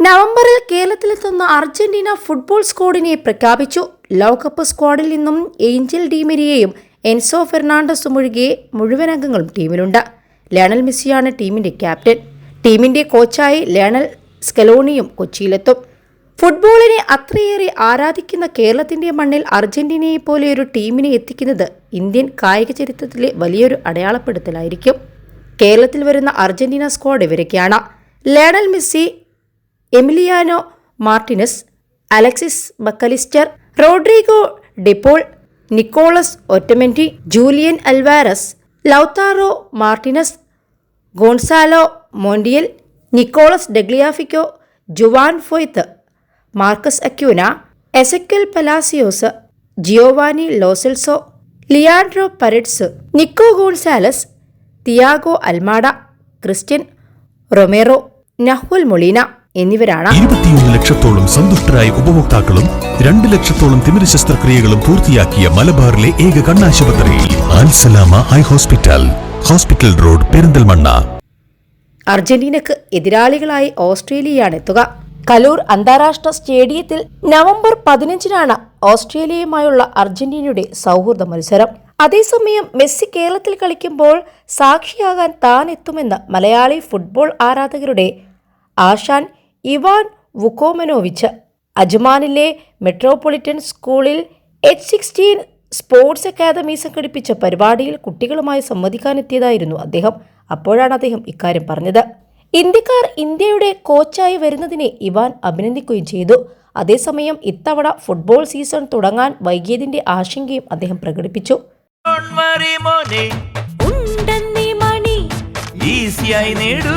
നവംബറിൽ കേരളത്തിലെത്തുന്ന Argentina football സ്ക്വാഡിനെ പ്രഖ്യാപിച്ചു. ലോകകപ്പ് സ്ക്വാഡിൽ നിന്നും ഏഞ്ചൽ ഡീമരിയെയും എൻസോ ഫെർണാണ്ടസും ഒഴികെ മുഴുവൻ അംഗങ്ങളും ടീമിലുണ്ട്. ലയണൽ മെസ്സിയാണ് ടീമിന്റെ ക്യാപ്റ്റൻ. ടീമിന്റെ കോച്ചായി ലയണൽ സ്കലോണിയും കൊച്ചിയിലെത്തും. ഫുട്ബോളിനെ അത്രയേറെ ആരാധിക്കുന്ന കേരളത്തിന്റെ മണ്ണിൽ അർജന്റീനയെ പോലെ ഒരു ടീമിനെ എത്തിക്കുന്നത് ഇന്ത്യൻ കായിക ചരിത്രത്തിലെ വലിയൊരു അടയാളപ്പെടുത്തലായിരിക്കും. കേരളത്തിൽ വരുന്ന അർജന്റീന സ്ക്വാഡ് ഇവരൊക്കെയാണ്. Lionel Messi Emiliano Martinez Alexis Mac Allister Rodrigo De Paul Nicolas Otamendi Julian Alvarez Lautaro Martinez Gonzalo Montiel Nicolas Tagliafico Juan Foyth Marcos Acuna Ezequiel Palacios Giovani Lo Celso Leandro Paredes Nico Gonzalez Thiago Almada Cristian Romero Nahuel Molina. എന്നിവരാണ് ഇരുപത്തിയൊന്ന് ലക്ഷത്തോളം സന്തുഷ്ടരായ ഉപഭോക്താക്കളും രണ്ട് ലക്ഷത്തോളം തിമിര ശസ്ത്രക്രിയകളും പൂർത്തിയാക്കിയ മലബാറിലെ ഏക കണ്ണാശുപത്രി Alsalama eye hospital hospital road Perinthalmanna. അർജന്റീനക്ക് എതിരാളികളായി ഓസ്ട്രേലിയയാണ് എത്തുക. കലൂർ അന്താരാഷ്ട്ര സ്റ്റേഡിയത്തിൽ നവംബർ പതിനഞ്ചിനാണ് ഓസ്ട്രേലിയയുമായുള്ള അർജന്റീനയുടെ സൗഹൃദ മത്സരം. അതേസമയം മെസ്സി കേരളത്തിൽ കളിക്കുമ്പോൾ സാക്ഷിയാകാൻ താൻ എത്തുമെന്ന് മലയാളി ഫുട്ബോൾ ആരാധകരുടെ ആശാൻ ഇവാൻ വുക്കോമനോവിച്ച് അജ്മാനിലെ മെട്രോപൊളിറ്റൻ സ്കൂളിൽ എച്ച് സിക്സ്റ്റീൻ സ്പോർട്സ് അക്കാദമി സംഘടിപ്പിച്ച പരിപാടിയിൽ കുട്ടികളുമായി സംവദിക്കാനെത്തിയതായിരുന്നു അദ്ദേഹം. അപ്പോഴാണ് അദ്ദേഹം ഇക്കാര്യം പറഞ്ഞത്. ഇന്ത്യക്കാർ ഇന്ത്യയുടെ കോച്ചായി വരുന്നതിനെ ഇവാൻ അഭിനന്ദിക്കുകയും ചെയ്തു. അതേസമയം ഇത്തവണ ഫുട്ബോൾ സീസൺ തുടങ്ങാൻ വൈകിയതിന്റെ ആശങ്കയും അദ്ദേഹം പ്രകടിപ്പിച്ചു. ഈസിയായി നേടൂ.